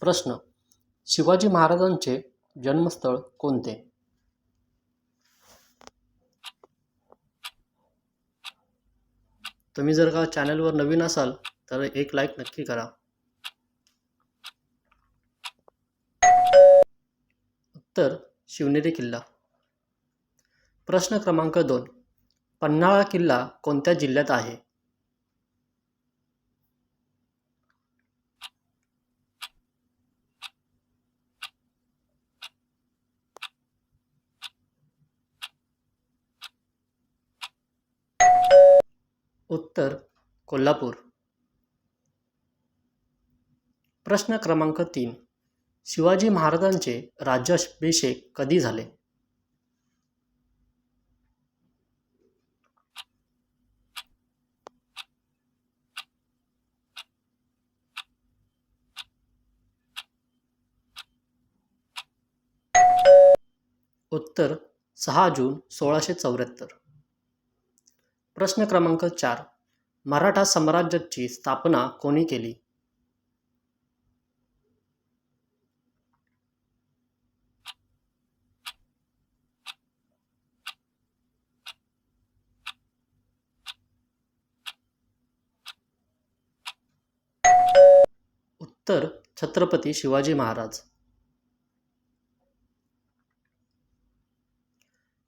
प्रश्न. शिवाजी महाराजांचे जन्मस्थळ कोणते? तुम्ही जर का चॅनलवर नवीन असाल तर एक लाईक नक्की करा. उत्तर शिवनेरी किल्ला. प्रश्न क्रमांक दोन. पन्हाळा किल्ला कोणत्या जिल्ह्यात आहे? उत्तर कोल्हापूर. प्रश्न क्रमांक तीन. शिवाजी महाराजांचे राज्याभिषेक कधी झाले? उत्तर सहा जून सोळाशे चौऱ्याहत्तर. प्रश्न क्रमांक चार. मराठा साम्राज्याची स्थापना कोणी केली? उत्तर छत्रपती शिवाजी महाराज.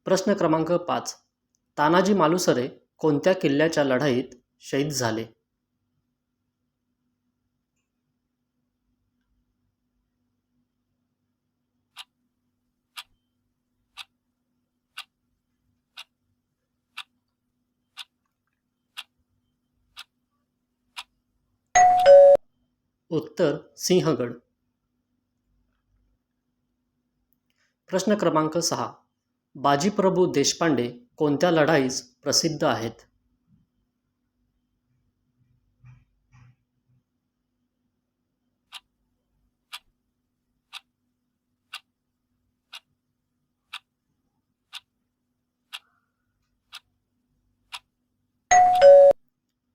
प्रश्न क्रमांक पाच. तानाजी मालुसरे कोणत्या किल्ल्याच्या लढाईत शहीद झाले? उत्तर सिंहगड. प्रश्न क्रमांक सहा. बाजीप्रभू देशपांडे कोणत्या लढाईस प्रसिद्ध आहेत.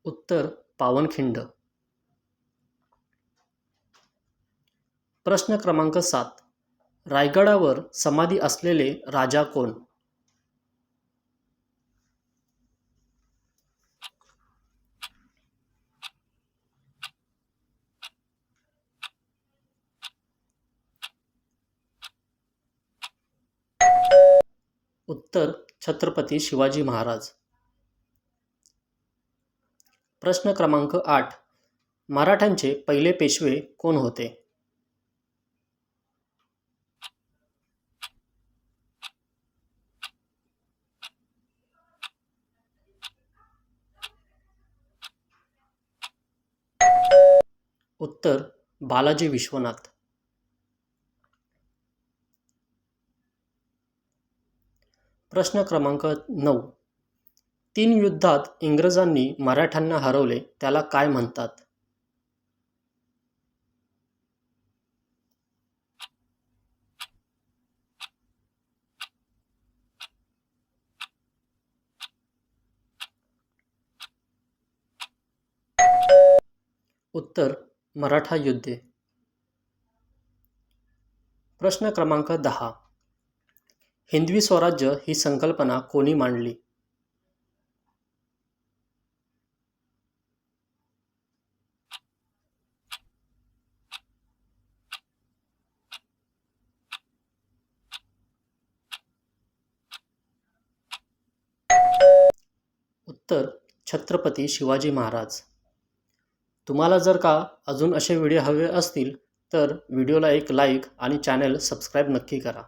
उत्तर पावनखिंड. प्रश्न क्रमांक सात. रायगडावर समाधी असलेले राजा कोण? उत्तर छत्रपती शिवाजी महाराज. प्रश्न क्रमांक आठ. मराठ्यांचे पहिले पेशवे कोण होते? उत्तर बालाजी विश्वनाथ. प्रश्न क्रमांक नऊ. तीन युद्धात इंग्रजांनी मराठ्यांना हरवले त्याला काय म्हणतात? उत्तर मराठा युद्धे. प्रश्न क्रमांक दहा. हिंदवी स्वराज्य ही संकल्पना कोणी मांडली? उत्तर छत्रपती शिवाजी महाराज. तुम्हाला जर का अजून असे व्हिडिओ हवे असतील तर व्हिडिओला एक लाईक आणि चॅनल सबस्क्राईब नक्की करा.